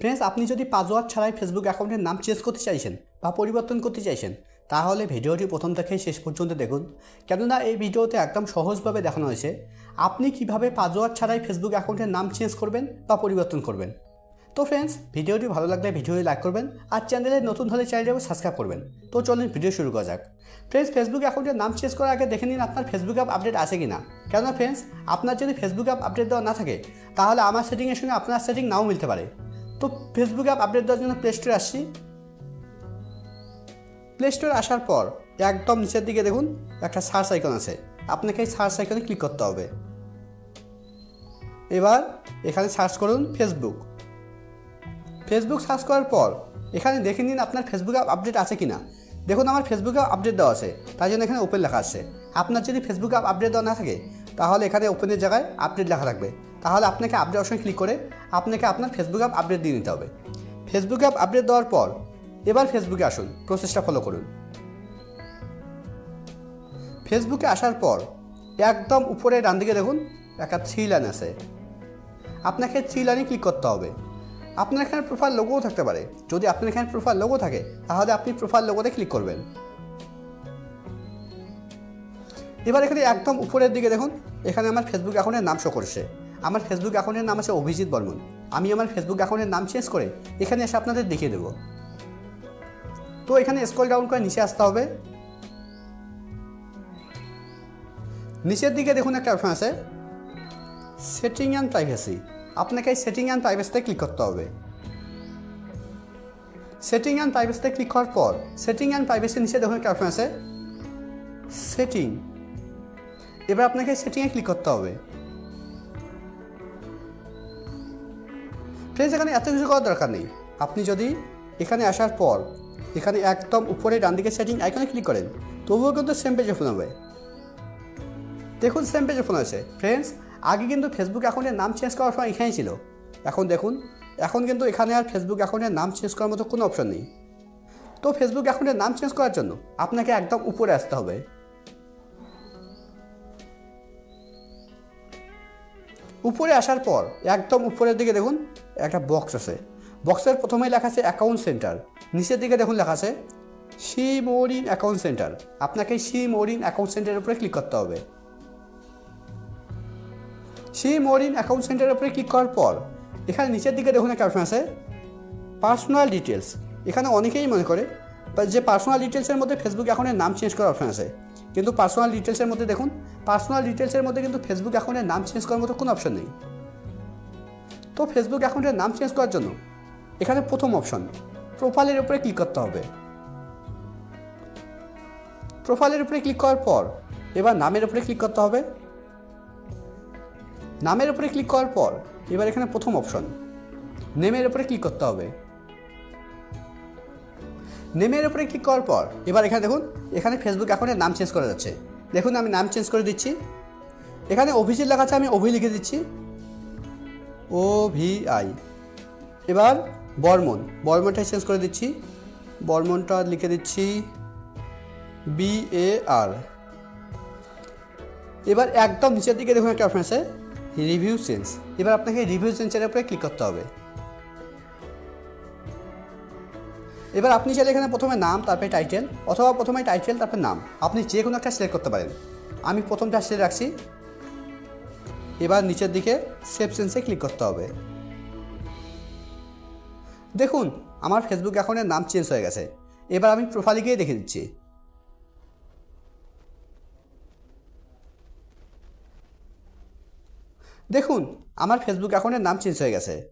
Friends আপনি যদি password ছাড়াই ফেসবুক অ্যাকাউন্টের নাম চেঞ্জ করতে চাইছেন বা পরিবর্তন করতে চাইছেন, তাহলে ভিডিওটি প্রথম থেকে শেষ পর্যন্ত দেখুন। কেননা এই ভিডিওতে একদম সহজভাবে দেখানো হয়েছে, আপনি কীভাবে পাসওয়ার্ড ছাড়াই ফেসবুক অ্যাকাউন্টের নাম চেঞ্জ করবেন বা পরিবর্তন করবেন। তো ফ্রেন্ডস ভিডিওটি ভালো লাগলে ভিডিওটি লাইক করবেন আর চ্যানেলে নতুন হলে চ্যানেলটাকে সাবস্ক্রাইব করবেন। তো চলুন ভিডিও শুরু করা যাক। ফ্রেন্ডস ফেসবুক অ্যাকাউন্টের নাম চেঞ্জ করার আগে দেখে নিন আপনার ফেসবুক অ্যাপ আপডেট আছে কি না কেননা ফ্রেন্ডস আপনার যদি ফেসবুক অ্যাপ আপডেট দেওয়া না থাকে, তাহলে আমার সেটিংয়ের সঙ্গে আপনার সেটিং নাও মিলতে পারে। তো ফেসবুক অ্যাপ আপডেট দেওয়ার জন্য প্লে স্টোরে আসছি প্লে স্টোরে আসার পর একদম নিচের দিকে দেখুন, একটা সার্চ আইকন আছে। আপনাকে এই সার্চ আইকনে ক্লিক করতে হবে। এবার এখানে সার্চ করুন ফেসবুক ফেসবুক সার্চ করার পর এখানে দেখে নিন আপনার ফেসবুক অ্যাপ আপডেট আছে কি না দেখুন আমার ফেসবুক অ্যাপ আপডেট দেওয়া আছে তাই জন্য এখানে ওপেন লেখা আছে। আপনার যদি ফেসবুক অ্যাপ আপডেট দেওয়া না থাকে, তাহলে এখানে ওপেনের জায়গায় আপডেট লেখা থাকবে। তাহলে আপনাকে আপডেট অপশন ক্লিক করে আপনাকে আপনার ফেসবুক অ্যাপ আপডেট দিয়ে নিতে হবে। ফেসবুক অ্যাপ আপডেট দেওয়ার পর এবার ফেসবুকে আসুন প্রসেসটা ফলো করুন। ফেসবুকে আসার পর একদম উপরে ডান দিকে দেখুন, একটা থ্রি লাইন আছে। আপনাকে থ্রি লাইনে ক্লিক করতে হবে। আপনার এখানে প্রোফাইল লোগোও থাকতে পারে। যদি আপনার এখানে প্রোফাইল লোগো থাকে, তাহলে আপনি প্রোফাইল লোগোতে ক্লিক করবেন। এবার এখানে একদম উপরের দিকে দেখুন, এখানে আমার ফেসবুক অ্যাকাউন্টের নাম শো করছে। আমার ফেসবুক অ্যাকাউন্টের নাম আছে অভিজিৎ বর্মন। আমি আমার ফেসবুক অ্যাকাউন্টের নাম চেঞ্জ করে এখানে এসে আপনাদের দেখিয়ে দেবো। তো এখানে স্ক্রল ডাউন করে নিচে আসতে হবে। নিচের দিকে দেখুন একটা অপশন আছে। সেটিং অ্যান্ড প্রাইভেসি আপনাকে এই সেটিং অ্যান্ড প্রাইভেসিতে ক্লিক করতে হবে। সেটিং অ্যান্ড প্রাইভেসিতে ক্লিক করার পর সেটিং অ্যান্ড প্রাইভেসি নিচে দেখুন একটা অপশন আছে। সেটিং এবার আপনাকে সেটিংয়ে ক্লিক করতে হবে। ফ্রেন্ডস এখানে এত কিছু করার দরকার নেই। আপনি যদি এখানে আসার পর এখানে একদম উপরে ডান দিকে সেটিং আইকনে ক্লিক করেন, তবুও কিন্তু সেম পেজে ফোন হবে। দেখুন সেম পেজে ফোন আছে। ফ্রেন্ডস আগে কিন্তু ফেসবুক অ্যাকাউন্টের নাম চেঞ্জ করার সময় এখানেই ছিল। এখন দেখুন, এখন কিন্তু এখানে আর ফেসবুক অ্যাকাউন্টের নাম চেঞ্জ করার মতো কোনো অপশন নেই। তো ফেসবুক অ্যাকাউন্টের নাম চেঞ্জ করার জন্য আপনাকে একদম উপরে আসতে হবে। উপরে আসার পর, একদম উপরের দিকে দেখুন, একটা বক্স আছে। বক্সের প্রথমে লেখা আছে অ্যাকাউন্ট সেন্টার নিচের দিকে দেখুন লেখা আছে see more in account centre আপনাকে সি মোরিন অ্যাকাউন্ট সেন্টারের উপরে ক্লিক করতে হবে। সি মোরিন অ্যাকাউন্ট সেন্টারের উপরে ক্লিক করার পর, এখানে নিচের দিকে দেখুন একটা অপশন আছে পার্সোনাল ডিটেলস এখানে অনেকেই মনে করে যে পার্সোনাল ডিটেলসের মধ্যে ফেসবুক অ্যাকাউন্টের নাম চেঞ্জ করার অপশন আছে। কিন্তু পার্সোনাল ডিটেলসের মধ্যে দেখুন পার্সোনাল ডিটেলসের মধ্যে কিন্তু ফেসবুক অ্যাকাউন্টের নাম চেঞ্জ করার মতো কোনো অপশন নেই। তো ফেসবুক অ্যাকাউন্টের নাম চেঞ্জ করার জন্য এখানে প্রথম অপশন প্রোফাইলের উপরে ক্লিক করতে হবে। প্রোফাইলের উপরে ক্লিক করার পর, এবার নামের উপরে ক্লিক করতে হবে। নামের উপরে ক্লিক করার পর, এবার এখানে প্রথম অপশন নেমের উপরে ক্লিক করতে হবে। নেমের উপরে ক্লিক করার পর, এবার এখানে দেখুন, এখানে ফেসবুক অ্যাকাউন্টের নাম চেঞ্জ করা যাচ্ছে। দেখুন, আমি নাম চেঞ্জ করে দিচ্ছি। এখানে অভিজিৎ লেখা আছে, আমি অভি লিখে দিচ্ছি। ও ভি আই। এবার বর্মন, বর্মনটা চেঞ্জ করে দিচ্ছি। বর্মনটা লিখে দিচ্ছি বি এ আর। এবার একদম নিচের দিকে দেখুন একটা অপশন আছে রিভিউ চেঞ্জ এবার আপনাকে রিভিউ চেঞ্জের উপরে ক্লিক করতে হবে। এবার আপনি চাইলে এখানে প্রথমে নাম, তারপরে টাইটেল অথবা প্রথমে টাইটেল তারপরে নাম। আপনি যে কোনো একটা সিলেক্ট করতে পারেন। আমি প্রথমটা সিলেক্ট রাখছি। এবার নিচের দিকে সেভ সেন্সে ক্লিক করতে হবে। দেখুন, আমার ফেসবুক অ্যাকাউন্টের নাম চেঞ্জ হয়ে গেছে। এবার আমি প্রোফাইলে গিয়ে দেখে দিচ্ছি দেখুন, আমার ফেসবুক অ্যাকাউন্টের নাম চেঞ্জ হয়ে গেছে।